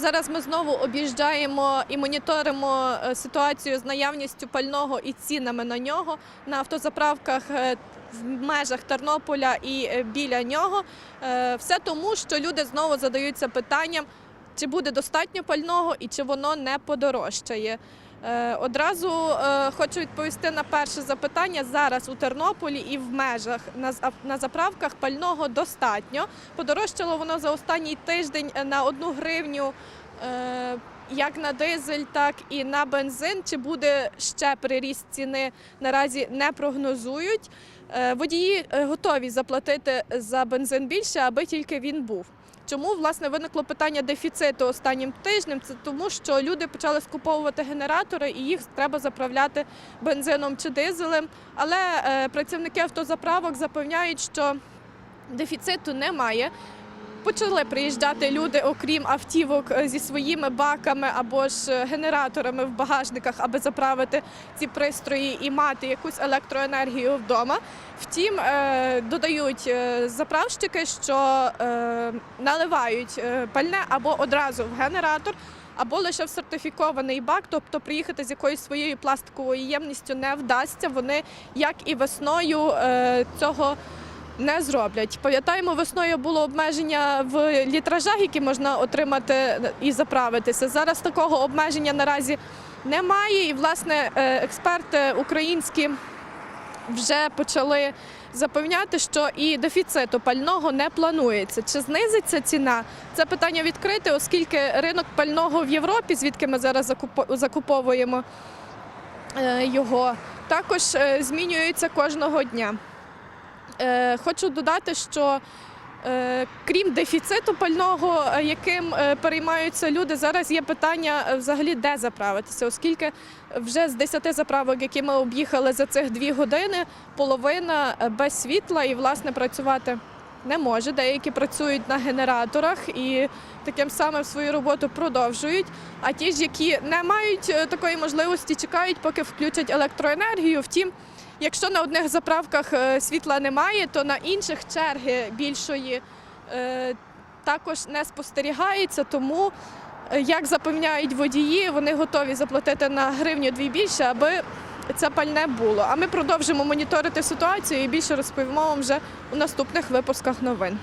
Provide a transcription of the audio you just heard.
Зараз ми знову об'їжджаємо і моніторимо е, ситуацію з наявністю пального і цінами на нього на автозаправках е, в межах Тернополя і е, біля нього. Все тому, що люди знову задаються питанням, чи буде достатньо пального і чи воно не подорожчає. Е, Одразу е, хочу відповісти на перше запитання. Зараз у Тернополі і в межах на, заправках пального достатньо. Подорожчало воно за останній тиждень е, на одну гривню. Як на дизель, так і на бензин. Чи буде ще приріст ціни наразі не прогнозують. Водії готові заплатити за бензин більше, аби тільки він був. Чому власне виникло питання дефіциту останнім тижнем? Це тому, що люди почали скуповувати генератори і їх треба заправляти бензином чи дизелем. Але е, працівники автозаправок запевняють, що дефіциту немає. Почали приїжджати люди, окрім автівок, е, зі своїми баками або ж е, генераторами в багажниках, аби заправити ці пристрої і мати якусь електроенергію вдома. Втім, е, додають заправщики, що наливають пальне або одразу в генератор. Або лише в сертифікований бак, тобто приїхати з якоюсь своєю пластиковою ємністю не вдасться. Вони, як і весною, цього не зроблять. Пам'ятаємо, весною було обмеження в літражах, які можна отримати і заправитися. Зараз такого обмеження наразі немає. І, власне, е, експерти українські вже почали запевняти, що і дефіциту пального не планується. Чи знизиться ціна? Це питання відкрите, оскільки ринок пального в Європі, звідки ми зараз закуповуємо е, його, також е, змінюється кожного дня. Е, Хочу додати, що е, крім дефіциту пального, е, яким переймаються люди, зараз є питання взагалі де заправитися, оскільки вже з 10 заправок, які ми об'їхали за цих дві години, половина без світла і власне працювати не може. Деякі працюють на генераторах і таким самим свою роботу продовжують. А ті ж, які не мають такої можливості, чекають, поки включать електроенергію. Втім, Якщо на одних заправках е, світла немає, то на інших черги більшої е, також не спостерігається. Тому, е, як запевняють водії, вони готові заплатити на гривню дві більше, аби це пальне було. А ми продовжимо моніторити ситуацію і більше розповімо вам вже у наступних випусках новин.